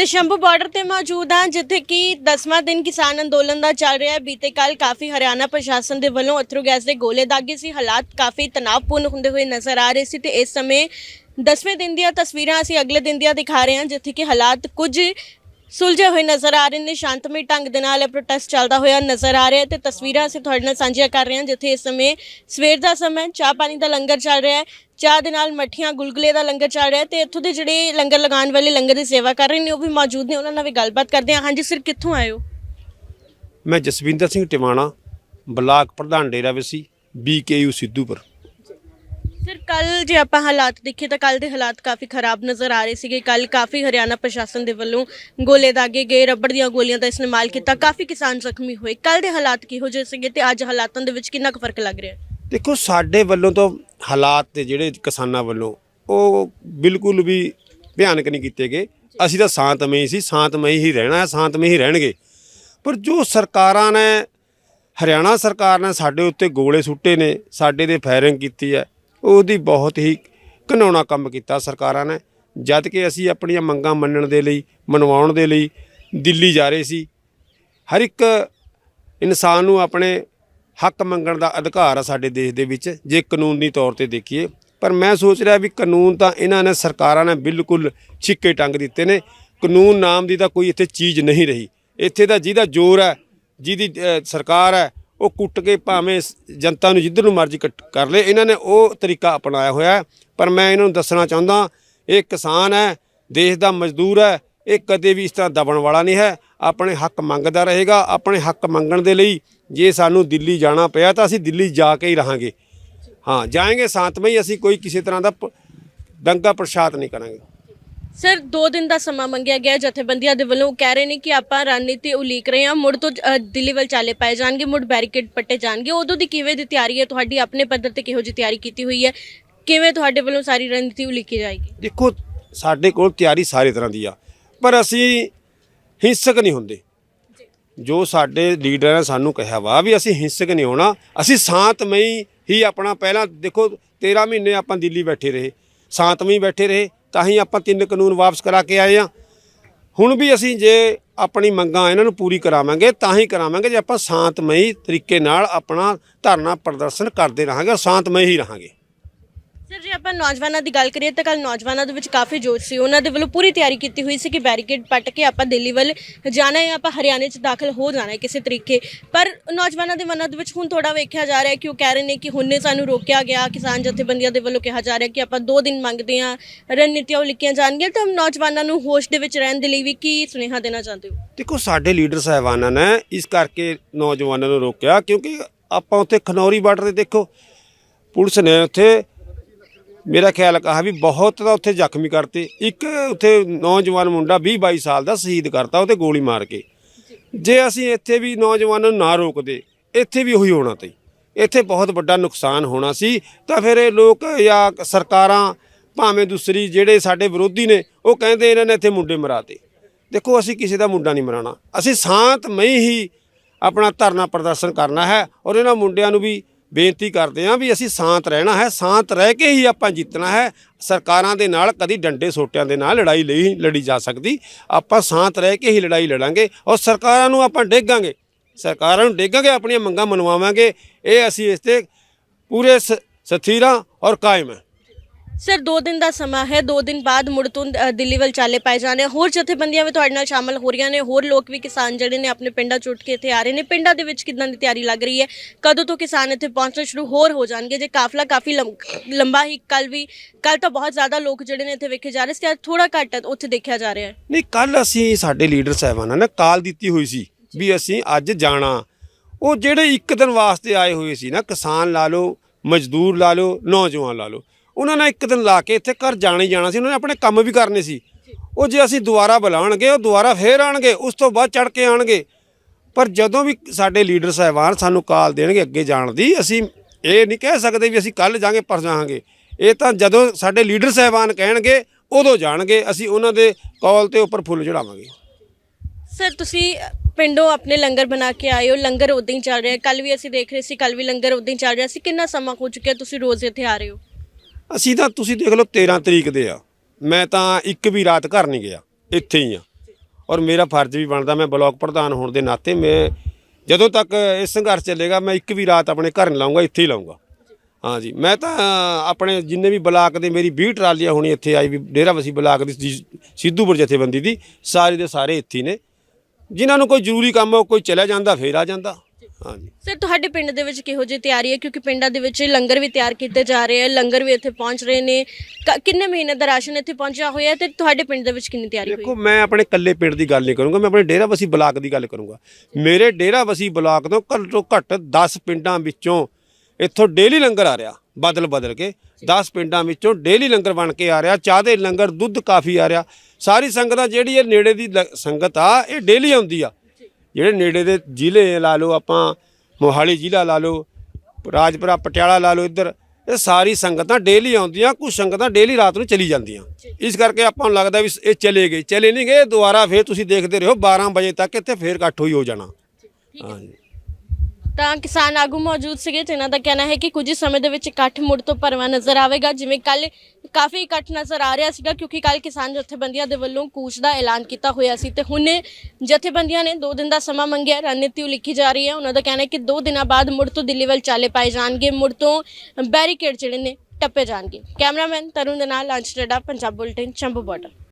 ਤੇ ਸ਼ੰਭੂ ਬਾਰਡਰ ਤੇ ਮੌਜੂਦ ਹਾਂ, ਜਿੱਥੇ ਕਿ 10ਵਾਂ ਦਿਨ ਕਿਸਾਨ ਅੰਦੋਲਨ ਦਾ ਚੱਲ ਰਿਹਾ ਹੈ। ਬੀਤੇ ਕੱਲ ਕਾਫੀ ਹਰਿਆਣਾ ਪ੍ਰਸ਼ਾਸਨ ਦੇ ਵੱਲੋਂ ਅਥਰੂ ਗੈਸ ਦੇ ਗੋਲੇ ਦਾਗੇ ਸੀ। ਹਾਲਾਤ ਕਾਫੀ ਤਣਾਅਪੂਰਨ ਹੁੰਦੇ ਹੋਏ ਨਜ਼ਰ ਆ ਰਹੇ ਸੀ ਤੇ ਇਸ ਸਮੇਂ 10ਵੇਂ ਦਿਨ ਦੀਆਂ ਤਸਵੀਰਾਂ ਅਸੀਂ ਅਗਲੇ ਦਿਨ ਦੀਆਂ ਦਿਖਾ ਰਹੇ ਹਾਂ, ਜਿੱਥੇ ਕਿ ਹਾਲਾਤ ਕੁਝ ਸੁਲਝੇ ਹੋਏ ਨਜ਼ਰ ਆ ਰਹੇ ਨੇ, ਸ਼ਾਂਤਮਈ ਢੰਗ ਦੇ ਨਾਲ ਇਹ ਪ੍ਰੋਟੈਸਟ ਚੱਲਦਾ ਹੋਇਆ ਨਜ਼ਰ ਆ ਰਿਹਾ ਹੈ ਤੇ ਤਸਵੀਰਾਂ ਅਸੀਂ ਤੁਹਾਡੇ ਨਾਲ ਸਾਂਝੀਆਂ ਕਰ ਰਹੇ ਹਾਂ, ਜਿੱਥੇ ਇਸ ਸਮੇਂ ਸਵੇਰ ਦਾ ਸਮਾਂ ਚਾਹ ਪਾਣੀ ਦਾ ਲੰਗਰ ਚੱਲ ਰਿਹਾ ਹੈ, ਚਾਹ ਦੇ ਨਾਲ ਮੱਠੀਆਂ ਗੁਲਗੁਲੇ ਦਾ ਲੰਗਰ ਚੱਲ ਰਿਹਾ ਹੈ ਤੇ ਇੱਥੋਂ ਦੇ ਜਿਹੜੇ ਲੰਗਰ ਲਗਾਉਣ ਵਾਲੇ ਲੰਗਰ ਦੀ ਸੇਵਾ ਕਰ ਰਹੇ ਨੇ, ਉਹ ਵੀ ਮੌਜੂਦ ਨੇ, ਉਹਨਾਂ ਨਾਲ ਵੀ ਗੱਲਬਾਤ ਕਰਦੇ ਹਾਂ। ਹਾਂਜੀ ਸਰ ਕਿੱਥੋਂ ਆਏ ਹੋ? ਮੈਂ ਜਸਵਿੰਦਰ ਸਿੰਘ ਟਿਵਾਣਾ, ਬਲਾਕ ਪ੍ਰਧਾਨ ਡੇਰਾ ਡੇਰਾਬੱਸੀ ਬੀਕੇਯੂ ਸਿੱਧੂਪੁਰ। ਸਰ ਕੱਲ ਜੇ ਆਪਾਂ ਹਾਲਾਤ ਦੇਖੀਏ ਤਾਂ ਕੱਲ ਦੇ ਹਾਲਾਤ ਕਾਫੀ ਖਰਾਬ ਨਜ਼ਰ ਆ ਰਹੇ ਸੀਗੇ। ਕੱਲ ਕਾਫੀ ਹਰਿਆਣਾ ਪ੍ਰਸ਼ਾਸਨ ਦੇ ਵੱਲੋਂ ਗੋਲੇ ਦਾਗੇ ਗਏ, ਰੱਬੜ ਦੀਆਂ ਗੋਲੀਆਂ ਦਾ ਇਸਤੇਮਾਲ ਕੀਤਾ। ਕਾਫੀ ਕਿਸਾਨ ਜ਼ਖਮੀ ਹੋਏ। ਕੱਲ ਦੇ ਹਾਲਾਤ ਕਿਹੋ ਜਿਹੇ ਸੀਗੇ ਤੇ ਅੱਜ ਹਾਲਾਤਾਂ ਦੇ ਵਿੱਚ ਕਿੰਨਾ ਕੁ ਫ਼ਰਕ ਲੱਗ ਰਿਹਾ? ਹੈ ਦੇਖੋ, ਸਾਡੇ ਵੱਲੋਂ ਤਾਂ ਹਾਲਾਤ ਤੇ ਜਿਹੜੇ ਕਿਸਾਨਾਂ ਵੱਲੋਂ ਉਹ ਬਿਲਕੁਲ ਵੀ ਭਿਆਨਕ ਨਹੀਂ ਕੀਤੇ ਗਏ। ਅਸੀਂ ਤਾਂ ਸ਼ਾਂਤਮਈ ਸੀ। ਸ਼ਾਂਤਮਈ ਹੀ ਰਹਿਣਾ ਹੈ, ਸ਼ਾਂਤਮਈ ਹੀ ਰਹਿਣਗੇ। ਪਰ ਜੋ ਸਰਕਾਰਾਂ ਨੇ, ਹਰਿਆਣਾ ਸਰਕਾਰ ਨੇ ਸਾਡੇ ਉੱਤੇ ਗੋਲੇ ਸੁੱਟੇ ਨੇ, ਸਾਡੇ ਦੇ ਫਾਇਰਿੰਗ ਕੀਤੀ ਹੈ ਉਹਦੀ ਬਹੁਤ ਹੀ ਘਿਨਾਉਣਾ ਕੰਮ ਕੀਤਾ ਸਰਕਾਰਾਂ ਨੇ। ਜਦ ਕਿ ਅਸੀਂ ਆਪਣੀਆਂ ਮੰਗਾਂ ਮੰਨਣ ਦੇ ਲਈ, ਮਨਵਾਉਣ ਦੇ ਲਈ ਦਿੱਲੀ ਜਾ ਰਹੇ ਸੀ। ਹਰ ਇੱਕ ਇਨਸਾਨ ਨੂੰ ਆਪਣੇ ਹੱਕ ਮੰਗਣ ਦਾ ਅਧਿਕਾਰ ਆ ਸਾਡੇ ਦੇਸ਼ ਦੇ ਵਿੱਚ, ਜੇ ਕਾਨੂੰਨੀ ਤੌਰ ਤੇ ਦੇਖੀਏ। ਪਰ ਮੈਂ ਸੋਚ ਰਿਹਾ ਵੀ ਕਾਨੂੰਨ ਤਾਂ ਇਹਨਾਂ ਨੇ, ਸਰਕਾਰਾਂ ਨੇ ਬਿਲਕੁਲ ਛਿੱਕੇ ਟੰਗ ਦਿੱਤੇ ਨੇ। ਕਾਨੂੰਨ ਨਾਮ ਦੀ ਤਾਂ ਕੋਈ ਇੱਥੇ ਚੀਜ਼ ਨਹੀਂ ਰਹੀ। ਇੱਥੇ ਦਾ ਜਿਹਦਾ ਜ਼ੋਰ ਹੈ, ਜਿਹਦੀ ਸਰਕਾਰ ਹੈ ਉਹ ਕੁੱਟ ਕੇ ਭਾਵੇਂ ਜਨਤਾ ਨੂੰ ਜਿੱਧਰ ਨੂੰ ਮਰਜ਼ੀ ਕੱਟ- ਕਰ ਲੇ, ਇਹਨਾਂ ਨੇ ਉਹ ਤਰੀਕਾ ਅਪਣਾਇਆ ਹੋਇਆ ਪਰ ਮੈਂ ਇਹਨਾਂ ਨੂੰ ਦੱਸਣਾ ਚਾਹੁੰਦਾ, ਇਹ ਕਿਸਾਨ ਹੈ, ਦੇਸ਼ ਦਾ ਮਜ਼ਦੂਰ ਹੈ, ਇਹ ਕਦੇ ਵੀ ਇਸ ਤਰ੍ਹਾਂ ਦਬਣ ਵਾਲਾ ਨਹੀਂ ਹੈ। ਆਪਣੇ ਹੱਕ ਮੰਗਦਾ ਰਹੇਗਾ, ਆਪਣੇ ਹੱਕ ਮੰਗਣ ਦੇ ਲਈ ਜੇ ਸਾਨੂੰ ਦਿੱਲੀ ਜਾਣਾ ਪਿਆ ਤਾਂ ਅਸੀਂ ਦਿੱਲੀ ਜਾ ਕੇ ਹੀ ਰਹਾਂਗੇ। ਹਾਂ, ਜਾਏਂਗੇ ਸ਼ਾਂਤਮਈ, ਅਸੀਂ ਕੋਈ ਕਿਸੇ ਤਰ੍ਹਾਂ ਦਾ ਪ- ਦੰਗਾ ਪ੍ਰਸ਼ਾਦ ਨਹੀਂ ਕਰਾਂਗੇ। ਸਰ 2 ਦਿਨ ਦਾ ਸਮਾਂ ਮੰਗਿਆ ਗਿਆ। ਜਥੇਬੰਦੀਆਂ ਦੇ ਵੱਲੋਂ। ਕਹਿ ਰਹੇ ਨੇ ਕਿ ਆਪਾਂ ਰਣਨੀਤੀ ਉਲੀਕ ਰਹੇ ਹਾਂ ਮੁੜ ਤੋਂ ਅ, ਦਿੱਲੀ ਵੱਲ ਚਾਲੇ ਪਾਏ ਜਾਣਗੇ ਮੁੜ ਬੈਰੀਕੇਡ ਪੱਟੇ ਜਾਣਗੇ। ਉਦੋਂ ਦੀ ਕਿਵੇਂ ਦੀ ਤਿਆਰੀ ਹੈ? ਤੁਹਾਡੀ ਆਪਣੇ ਪੱਧਰ ਤੇ ਕਿਹੋ ਜਿਹੀ ਤਿਆਰੀ ਕੀਤੀ ਹੋਈ ਹੈ? ਕਿਵੇਂ ਤੁਹਾਡੇ ਵੱਲੋਂ ਸਾਰੀ ਰਣਨੀਤੀ ਉਲੀਕੀ ਜਾਏਗੀ? ਦੇਖੋ ਸਾਡੇ ਕੋਲ ਤਿਆਰੀ ਸਾਰੇ ਤਰ੍ਹਾਂ ਦੀ ਆ ਪਰ ਅਸੀਂ ਹਿੰਸਕ ਨਹੀਂ ਹੁੰਦੇ। ਜੋ। ਸਾਡੇ ਲੀਡਰ ਨੇ ਸਾਨੂੰ ਕਿਹਾ ਵਾ ਵੀ ਅਸੀਂ ਹਿੰਸਕ ਨਹੀਂ ਹੋਣਾ ਅਸੀਂ ਸ਼ਾਂਤਮਈ ਹੀ ਆਪਣਾ ਪਹਿਲਾਂ ਦੇਖੋ 13 ਮਹੀਨੇ ਆਪਾਂ ਦਿੱਲੀ ਬੈਠੇ ਰਹੇ ਸ਼ਾਂਤਮਈ ਬੈਠੇ ਰਹੇ ਤਾਂ ਹੀ ਆਪਾਂ ਤਿੰਨ ਕਾਨੂੰਨ ਵਾਪਸ ਕਰਾ ਕੇ ਆਏ ਆ ਹੁਣ ਵੀ ਅਸੀਂ ਜੇ ਆਪਣੀ ਮੰਗਾਂ ਇਹਨਾਂ ਨੂੰ ਪੂਰੀ ਕਰਾਵਾਂਗੇ, ਤਾਂ ਹੀ ਕਰਾਵਾਂਗੇ ਜੇ ਆਪਾਂ ਸ਼ਾਂਤਮਈ ਤਰੀਕੇ ਨਾਲ ਆਪਣਾ ਧਰਨਾ ਪ੍ਰਦਰਸ਼ਨ ਕਰਦੇ ਰਹਾਂਗੇ ਔਰ ਸ਼ਾਂਤਮਈ ਹੀ ਰਹਾਂਗੇ। ਜੇ ਆਪਾਂ ਨੌਜਵਾਨਾਂ ਦੀ ਗੱਲ ਕਰੀਏ ਤਾਂ ਕੱਲ ਨੌਜਵਾਨਾਂ ਦੇ ਵਿੱਚ ਕਾਫੀ ਜੋਸ਼ ਸੀ। ਉਹਨਾਂ ਦੇ ਵੱਲੋਂ ਪੂਰੀ ਤਿਆਰੀ ਕੀਤੀ ਹੋਈ ਸੀ ਕਿ ਬੈਰੀਕੇਡ ਪੱਟ ਕੇ ਆਪਾਂ ਦਿੱਲੀ ਵੱਲ ਜਾਣਾ ਹੈ, ਆਪਾਂ ਹਰਿਆਣੇ 'ਚ ਦਾਖਲ ਹੋ ਜਾਣਾ ਹੈ ਕਿਸੇ ਤਰੀਕੇ। ਪਰ ਨੌਜਵਾਨਾਂ ਦੇ ਮਨਾਂ ਦੇ ਵਿੱਚ ਹੁਣ ਥੋੜਾ ਵੇਖਿਆ ਜਾ ਰਿਹਾ ਕਿ ਉਹ ਕਹਿ ਰਹੇ ਨੇ ਕਿ ਹੁਣੇ ਸਾਨੂੰ ਰੋਕਿਆ ਗਿਆ, ਕਿਸਾਨ ਜਥੇਬੰਦੀਆਂ ਦੇ ਵੱਲੋਂ ਕਿਹਾ ਜਾ ਰਿਹਾ ਕਿ ਆਪਾਂ 2 ਦਿਨ ਮੰਗਦੇ ਹਾਂ, ਰਣਨੀਤੀਆਂ ਲਿਖੀਆਂ ਜਾਣਗੀਆਂ। ਤਾਂ ਨੌਜਵਾਨਾਂ ਨੂੰ ਹੋਸ਼ ਦੇ ਵਿੱਚ ਰਹਿਣ ਦੇ ਲਈ ਵੀ ਕੀ ਸੁਨੇਹਾ ਦੇਣਾ ਚਾਹੁੰਦੇ ਹੋ? ਦੇਖੋ, ਸਾਡੇ ਲੀਡਰ ਸਾਹਿਬਾਨਾਂ ਨੇ ਇਸ ਕਰਕੇ ਨੌਜਵਾਨਾਂ ਨੂੰ ਰੋਕਿਆ ਕਿਉਂਕਿ ਆਪਾਂ ਉੱਥੇ ਖਨੌਰੀ ਬਾਰਡਰ ਤੇ ਦੇਖੋ, ਪੁਲਿਸ ਨੇ ਉੱਥੇ ਮੇਰਾ ਖਿਆਲ ਕਹਾ ਵੀ ਬਹੁਤ ਤਾਂ ਉੱਥੇ ਜ਼ਖਮੀ ਕਰਤੇ। ਇੱਕ ਉੱਥੇ ਨੌਜਵਾਨ ਮੁੰਡਾ 20 22 ਸਾਲ ਦਾ ਸ਼ਹੀਦ ਕਰਤਾ ਉਹਤੇ ਗੋਲੀ ਮਾਰ ਕੇ। ਜੇ ਅਸੀਂ ਇੱਥੇ ਵੀ ਨੌਜਵਾਨਾਂ ਨੂੰ ਨਾ ਰੋਕਦੇ, ਇੱਥੇ ਵੀ ਉਹੀ ਹੋਣਾ ਤੀ। ਇੱਥੇ ਬਹੁਤ ਵੱਡਾ ਨੁਕਸਾਨ ਹੋਣਾ ਸੀ। ਤਾਂ ਫਿਰ ਇਹ ਲੋਕ ਜਾਂ ਸਰਕਾਰਾਂ, ਭਾਵੇਂ ਦੂਸਰੀ ਜਿਹੜੇ ਸਾਡੇ ਵਿਰੋਧੀ ਨੇ, ਉਹ ਕਹਿੰਦੇ ਇਹਨਾਂ ਨੇ ਇੱਥੇ ਮੁੰਡੇ ਮਰਾਤੇ ਦੇਖੋ, ਅਸੀਂ ਕਿਸੇ ਦਾ ਮੁੰਡਾ ਨਹੀਂ ਮਰਾਣਾ ਅਸੀਂ ਸ਼ਾਂਤਮਈ ਹੀ ਆਪਣਾ ਧਰਨਾ ਪ੍ਰਦਰਸ਼ਨ ਕਰਨਾ ਹੈ ਔਰ ਇਹਨਾਂ ਮੁੰਡਿਆਂ ਨੂੰ ਵੀ ਬੇਨਤੀ ਕਰਦੇ ਹਾਂ ਵੀ ਅਸੀਂ ਸ਼ਾਂਤ ਰਹਿਣਾ ਹੈ, ਸ਼ਾਂਤ ਰਹਿ ਕੇ ਹੀ ਆਪਾਂ ਜਿੱਤਣਾ ਹੈ। ਸਰਕਾਰਾਂ ਦੇ ਨਾਲ ਕਦੀ ਡੰਡੇ ਸੋਟਿਆਂ ਦੇ ਨਾਲ ਲੜਾਈ ਲਈ ਲੜੀ ਜਾ ਸਕਦੀ। ਆਪਾਂ ਸ਼ਾਂਤ ਰਹਿ ਕੇ ਹੀ ਲੜਾਈ ਲੜਾਂਗੇ ਔਰ ਸਰਕਾਰਾਂ ਨੂੰ ਆਪਾਂ ਡੇਗਾਂਗੇ। ਸਰਕਾਰਾਂ ਨੂੰ ਡੇਗਾਂਗੇ, ਆਪਣੀਆਂ ਮੰਗਾਂ ਮਨਵਾਵਾਂਗੇ। ਇਹ ਅਸੀਂ ਇਸ ਤੇ ਪੂਰੇ ਸ- ਸਥਿਰਾਂ ਔਰ ਕਾਇਮ ਹੈ। ਸਰ 2 ਦਿਨ ਦਾ ਸਮਾਂ ਹੈ। 2 ਦਿਨ ਬਾਅਦ ਮੁੜ ਤੋਂ ਅ, ਦਿੱਲੀ ਵੱਲ ਚਾਲੇ ਪਾਏ ਜਾਣੇ ਆ। ਹੋਰ ਜਥੇਬੰਦੀਆਂ ਵੀ ਤੁਹਾਡੇ ਨਾਲ ਸ਼ਾਮਲ ਹੋ ਰਹੀਆਂ ਨੇ। ਹੋਰ ਲੋਕ ਵੀ ਕਿਸਾਨ ਜਿਹੜੇ ਨੇ ਆਪਣੇ ਪਿੰਡਾਂ ਚੁੱਟ ਕੇ ਇੱਥੇ ਆ ਰਹੇ ਨੇ। ਪਿੰਡਾਂ ਦੇ ਵਿੱਚ ਕਿਦਾਂ ਦੀ ਤਿਆਰੀ ਲੱਗ ਰਹੀ ਹੈ? ਕਦੋਂ ਤੋਂ ਕਿਸਾਨ ਇੱਥੇ ਪਹੁੰਚਣਾ ਸ਼ੁਰੂ ਹੋਰ ਹੋ ਜਾਣਗੇ? ਜੇ ਕਾਫਲਾ ਕਾਫੀ ਲੰਮ- ਲੰਬਾ ਹੀ ਕੱਲ ਵੀ ਕੱਲ ਤਾਂ ਬਹੁਤ ਜ਼ਿਆਦਾ ਲੋਕ ਜਿਹੜੇ ਨੇ ਇੱਥੇ ਵੇਖੇ ਜਾ ਰਹੇ ਸੀ। ਅੱਜ ਥੋੜਾ ਘੱਟ ਉੱਥੇ ਦੇਖਿਆ ਜਾ ਰਿਹਾ ਹੈ। ਨਹੀਂ ਕੱਲ ਅਸੀਂ ਸਾਡੇ ਲੀਡਰ ਸਾਹਿਬਾਨਾਂ ਨੇ ਕਾਲ ਦਿੱਤੀ ਹੋਈ ਸੀ ਵੀ ਅਸੀਂ ਅੱਜ ਜਾਣਾ। ਉਹ ਜਿਹੜੇ ਇੱਕ ਦਿਨ ਵਾਸਤੇ ਆਏ ਹੋਏ ਸੀ ਨਾ ਕਿਸਾਨ ਲਾ ਲਓ ਮਜ਼ਦੂਰ ਲਾ ਲਓ ਨੌਜਵਾਨ ਲਾ ਲਓ ਉਹਨਾਂ ਨੇ ਇੱਕ ਦਿਨ ਲਾ ਕੇ ਇੱਥੇ ਘਰ ਜਾਣਾ ਹੀ ਜਾਣਾ ਸੀ ਉਹਨਾਂ ਨੇ ਆਪਣੇ ਕੰਮ ਵੀ ਕਰਨੇ ਸੀ। ਉਹ ਜੇ ਅਸੀਂ ਦੁਬਾਰਾ ਬੁਲਾਉਣਗੇ ਉਹ ਦੁਬਾਰਾ ਫੇਰ ਆਣਗੇ ਉਸ ਤੋਂ ਬਾਅਦ ਚੜ ਕੇ ਆਣਗੇ ਪਰ ਜਦੋਂ ਵੀ ਸਾਡੇ ਲੀਡਰ ਸਾਹਿਬਾਨ ਸਾਨੂੰ ਕਾਲ ਦੇਣਗੇ ਅੱਗੇ ਜਾਣ ਦੀ ਅਸੀਂ ਇਹ ਨਹੀਂ ਕਹਿ ਸਕਦੇ ਵੀ ਅਸੀਂ ਕੱਲ ਜਾਾਂਗੇ ਪਰ ਜਾਵਾਂਗੇ। ਇਹ ਤਾਂ ਜਦੋਂ ਸਾਡੇ ਲੀਡਰ ਸਾਹਿਬਾਨ ਕਹਿਣਗੇ ਉਦੋਂ ਜਾਣਗੇ ਅਸੀਂ ਉਹਨਾਂ ਦੇ ਕਾਲ ਤੇ ਉੱਪਰ ਫੁੱਲ ਚੜਾਵਾਂਗੇ ਸਰ ਤੁਸੀਂ ਪਿੰਡੋਂ ਆਪਣੇ ਲੰਗਰ ਬਣਾ ਕੇ ਆਏ ਹੋ ਲੰਗਰ ਉਦਾਂ ਹੀ ਚੱਲ ਰਿਹਾ ਕੱਲ ਵੀ ਅਸੀਂ ਦੇਖ ਰਹੇ ਸੀ ਕੱਲ ਵੀ ਲੰਗਰ ਉਦਾਂ ਹੀ ਚੱਲ ਰਿਹਾ ਸੀ। ਕਿੰਨਾ ਸਮਾਂ ਹੋ ਚੁੱਕਿਆ ਤੁਸੀਂ ਰੋਜ਼ ਇੱਥੇ ਆ ਰਹੇ ਹੋ? ਅਸੀਂ ਤਾਂ ਤੁਸੀਂ ਦੇਖ ਲਓ 13 ਤਰੀਕ ਦੇ ਆ। ਮੈਂ ਤਾਂ ਇੱਕ ਵੀ ਰਾਤ ਘਰ ਨਹੀਂ ਗਿਆ। ਇੱਥੇ ਹੀ ਆ। ਔਰ ਮੇਰਾ ਫਰਜ਼ ਵੀ ਬਣਦਾ, ਮੈਂ ਬਲਾਕ ਪ੍ਰਧਾਨ ਹੋਣ ਦੇ ਨਾਤੇ ਮੈਂ ਜਦੋਂ ਤੱਕ ਇਹ ਸੰਘਰਸ਼ ਚੱਲੇਗਾ, ਮੈਂ ਇੱਕ ਵੀ ਰਾਤ ਆਪਣੇ ਘਰ ਨਹੀਂ ਲਾਉਂਗਾ, ਇੱਥੇ ਹੀ ਲਾਉਂਗਾ। ਹਾਂਜੀ ਮੈਂ ਤਾਂ ਆਪਣੇ ਜਿੰਨੇ ਵੀ ਬਲਾਕ ਦੇ ਮੇਰੀ 20 ਟਰਾਲੀਆਂ ਹੋਣੀ ਇੱਥੇ ਆਈ ਵੀ, ਡੇਰਾਬੱਸੀ ਬਲਾਕ ਦੀ ਜੀ- ਸਿੱਧੂਪੁਰ ਜਥੇਬੰਦੀ ਦੀ, ਸਾਰੇ ਦੇ ਸਾਰੇ ਇੱਥੇ ਨੇ। ਜਿਨ੍ਹਾਂ ਨੂੰ ਕੋਈ ਜ਼ਰੂਰੀ ਕੰਮ ਹੋ ਕੋਈ ਚਲਾ ਜਾਂਦਾ, ਫੇਰ ਆ ਜਾਂਦਾ। ਹਾਂ ਜੀ ਸਰ ਤੁਹਾਡੇ ਪਿੰਡ ਦੇ ਵਿੱਚ ਕਿਹੋ ਜਿਹੀ ਤਿਆਰੀ ਹੈ? ਕਿਉਂਕਿ ਪਿੰਡਾਂ ਦੇ ਵਿੱਚ ਲੰਗਰ ਵੀ ਤਿਆਰ ਕੀਤੇ ਜਾ ਰਹੇ ਆ ਲੰਗਰ ਵੀ ਇੱਥੇ ਪਹੁੰਚ ਰਹੇ ਨੇ। ਕ- ਕਿੰਨੇ ਮਹੀਨੇ ਦਾ ਰਾਸ਼ਨ ਇੱਥੇ ਪਹੁੰਚਿਆ ਹੋਇਆ ਤੇ ਤੁਹਾਡੇ ਪਿੰਡ ਦੇ ਵਿੱਚ ਕਿੰਨੀ ਤਿਆਰੀ ਹੋਈ ਦੇਖੋ ਮੈਂ ਆਪਣੇ ਕੱਲੇ ਪਿੰਡ ਦੀ ਗੱਲ ਨਹੀਂ ਕਰੂੰਗਾ ਮੈਂ ਆਪਣੇ ਡੇਰਾਬੱਸੀ ਬਲਾਕ ਦੀ ਗੱਲ ਕਰੂੰਗਾ। ਮੇਰੇ ਡੇਰਾਬੱਸੀ ਬਲਾਕ ਤੋਂ ਘੱਟ ਤੋਂ ਘੱਟ 10 ਪਿੰਡਾਂ ਵਿੱਚੋਂ ਇੱਥੋਂ ਡੇਲੀ ਲੰਗਰ ਆ ਰਿਹਾ ਬਦਲ ਬਦਲ ਕੇ। 10 ਪਿੰਡਾਂ ਵਿੱਚੋਂ ਡੇਲੀ ਲੰਗਰ ਬਣ ਕੇ ਆ ਰਿਹਾ ਚਾਹ ਦੇ ਲੰਗਰ ਦੁੱਧ ਕਾਫੀ ਆ ਰਿਹਾ। ਸਾਰੀ ਸੰਗਤਾਂ ਜਿਹੜੀ ਇਹ ਨੇੜੇ ਦੀ ਲ- ਸੰਗਤ ਆ ਇਹ ਡੇਲੀ ਆਉਂਦੀ ਆ। ਜਿਹੜੇ ਨੇੜੇ ਦੇ ਜ਼ਿਲ੍ਹੇ ਲਾ ਲਓ ਆਪਾਂ ਮੋਹਾਲੀ ਜ਼ਿਲ੍ਹਾ ਲਾ ਲਓ ਰਾਜਪੁਰਾ ਪਟਿਆਲਾ ਲਾ ਲਓ ਇੱਧਰ ਇਹ ਸਾਰੀ ਸੰਗਤਾਂ ਡੇਲੀ ਆਉਂਦੀਆਂ ਕੁਝ ਸੰਗਤਾਂ ਡੇਲੀ ਰਾਤ ਨੂੰ ਚਲੀ ਜਾਂਦੀਆਂ। ਇਸ ਕਰਕੇ ਆਪਾਂ ਨੂੰ ਲੱਗਦਾ ਵੀ ਇਹ ਚਲੇ ਗਏ ਚਲੇ ਨਹੀਂ ਗਏ ਦੁਬਾਰਾ ਫੇਰ ਤੁਸੀਂ ਦੇਖਦੇ ਰਹੋ 12 ਵਜੇ ਤੱਕ ਇੱਥੇ ਫੇਰ ਇਕੱਠ ਹੋਈ ਹੋ ਜਾਣਾ। ਹਾਂਜੀ। ਤਾਂ ਕਿਸਾਨ ਆਗੂ ਮੌਜੂਦ ਸੀਗੇ ਤੇ ਇਹਨਾਂ ਦਾ ਕਹਿਣਾ ਹੈ ਕਿ ਕੁਝ ਸਮੇਂ ਦੇ ਵਿੱਚ ਇਕੱਠ ਮੁੜ ਤੋਂ ਭਰਵਾਂ ਨਜ਼ਰ ਆਵੇਗਾ ਜਿਵੇਂ ਕੱਲ ਕਾਫੀ ਇਕੱਠ ਨਜ਼ਰ ਆ ਰਿਹਾ ਸੀਗਾ ਕਿਉਂਕਿ ਕੱਲ ਕਿਸਾਨ ਜਥੇਬੰਦੀਆਂ ਦੇ ਵੱਲੋਂ ਕੂਚ ਦਾ ਐਲਾਨ ਕੀਤਾ ਹੋਇਆ ਸੀ ਤੇ ਹੁਣ ਜਥੇਬੰਦੀਆਂ ਨੇ 2 ਦਿਨ ਦਾ ਸਮਾਂ ਮੰਗਿਆ, ਰਣਨੀਤੀ ਲਿਖੀ ਜਾ ਰਹੀ ਹੈ। ਉਹਨਾਂ ਦਾ ਕਹਿਣਾ ਹੈ ਕਿ 2 ਦਿਨਾਂ ਬਾਅਦ ਮੁੜ ਤੋਂ ਦਿੱਲੀ ਵੱਲ ਚਾਲੇ ਪਾਏ ਜਾਣਗੇ, ਮੁੜ ਤੋਂ ਬੈਰੀਕੇਡ ਜਿਹੜੇ ਨੇ ਟੱਪੇ ਜਾਣਗੇ। ਕੈਮਰਾਮੈਨ ਤਰੁਣ ਦੇ ਨਾਲ ਅੰਸ਼ ਟੱਡਾ ਪੰਜਾਬ ਬੁਲਟਨ, ਚੰਬੂ ਬਾਰਡਰ।